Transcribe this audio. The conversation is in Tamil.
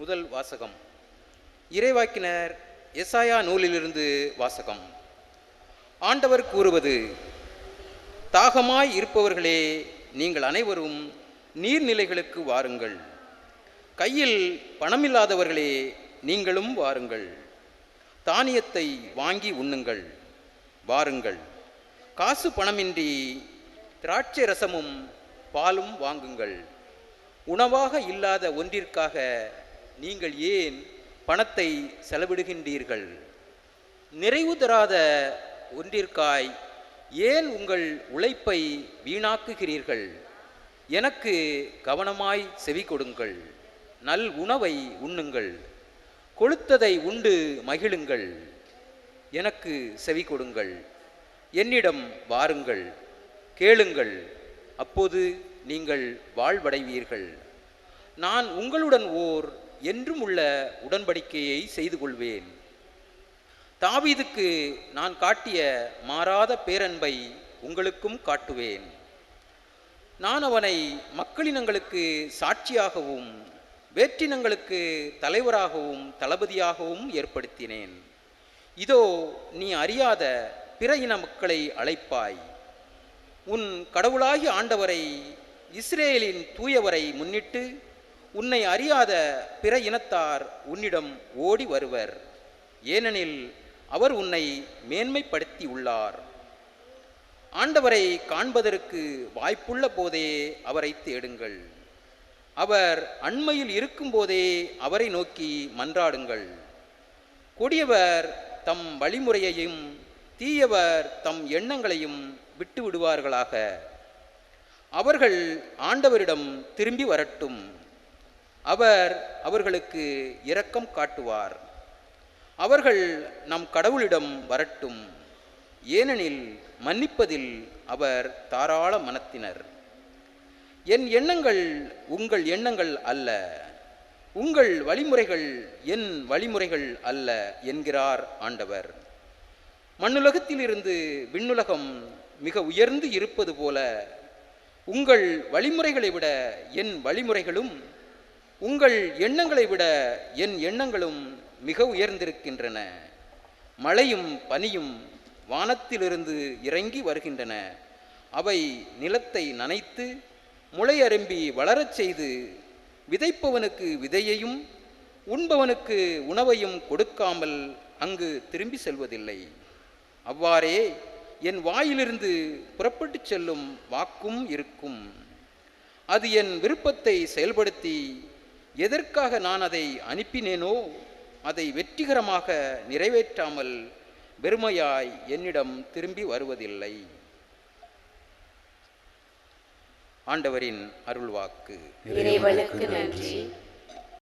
முதல் வாசகம். இறைவாக்கினர் எசாயா நூலிலிருந்து வாசகம். ஆண்டவர் கூறுவது தாகமாய் இருப்பவர்களே நீங்கள் அனைவரும் நீர்நிலைகளுக்கு வாருங்கள். கையில் பணமில்லாதவர்களே நீங்களும் வாருங்கள். தானியத்தை வாங்கி உண்ணுங்கள் வாருங்கள். காசு பணமின்றி திராட்சை ரசமும் பாலும் வாங்குங்கள். உணவாக இல்லாத ஒன்றிற்காக நீங்கள் ஏன் பணத்தை செலவிடுகின்றீர்கள்? நிறைவு தராத ஒன்றிற்காய் ஏன் உங்கள் உழைப்பை வீணாக்குகிறீர்கள்? எனக்கு கவனமாய் செவி கொடுங்கள் நல் உணவை உண்ணுங்கள் கொளுத்ததை உண்டு மகிழுங்கள் எனக்கு செவி கொடுங்கள் என்னிடம் வாருங்கள் கேளுங்கள் அப்போது நீங்கள் வாழ்வடைவீர்கள். நான் உங்களுடன் ஓர் என்றும் உள்ள உடன்படிக்கையை செய்து கொள்வேன். தாவீதுக்கு நான் காட்டிய மாறாத பேரன்பை உங்களுக்கும் காட்டுவேன். நான் அவனை மக்களினங்களுக்கு சாட்சியாகவும் வேற்றினங்களுக்கு தலைவராகவும் தளபதியாகவும் ஏற்படுத்தினேன். இதோ நீ அறியாத பிற இன மக்களை அழைப்பாய். உன் கடவுளாகி ஆண்டவரை இஸ்ரேலின் தூயவரை முன்னிட்டு உன்னை அறியாத பிற இனத்தார் உன்னிடம் ஓடி வருவர். ஏனெனில் அவர் உன்னை மேன்மைப்படுத்தி உள்ளார். ஆண்டவரை காண்பதற்கு வாய்ப்புள்ள போதே அவரை தேடுங்கள். அவர் அண்மையில் இருக்கும்போதே அவரை நோக்கி மன்றாடுங்கள். கொடியவர் தம் வழிமுறையையும் தீயவர் தம் எண்ணங்களையும் விட்டு விடுவார்களாக அவர்கள் ஆண்டவரிடம் திரும்பி வரட்டும். அவர் அவர்களுக்கு இரக்கம் காட்டுவார். அவர்கள் நம் கடவுளிடம் வரட்டும். ஏனெனில் மன்னிப்பதில் அவர் தாராள மனத்தினர். என் எண்ணங்கள் உங்கள் எண்ணங்கள் அல்ல. உங்கள் வழிமுறைகள் என் வழிமுறைகள் அல்ல என்கிறார் ஆண்டவர். மண்ணுலகத்திலிருந்து விண்ணுலகம் மிக உயர்ந்து இருப்பது போல உங்கள் வழிமுறைகளை விட என் வழிமுறைகளும் உங்கள் எண்ணங்களை விட என் எண்ணங்களும் மிக உயர்ந்திருக்கின்றன. மழையும் பனியும் வானத்திலிருந்து இறங்கி வருகின்றன. அவை நிலத்தை நனைத்து முளை அரும்பி வளரச் செய்து விதைப்பவனுக்கு விதையையும் உண்பவனுக்கு உணவையும் கொடுக்காமல் அங்கு திரும்பி செல்வதில்லை. அவ்வாறே என் வாயிலிருந்து புறப்பட்டுச் செல்லும் வாக்கும் இருக்கும். அது என் விருப்பத்தை செயல்படுத்தி எதற்காக நான் அதை அனுப்பினேனோ அதை வெற்றிகரமாக நிறைவேற்றாமல் வெறுமையாய் என்னிடம் திரும்பி வருவதில்லை. ஆண்டவரின் அருள்வாக்கு. இறைவனுக்கு நன்றி.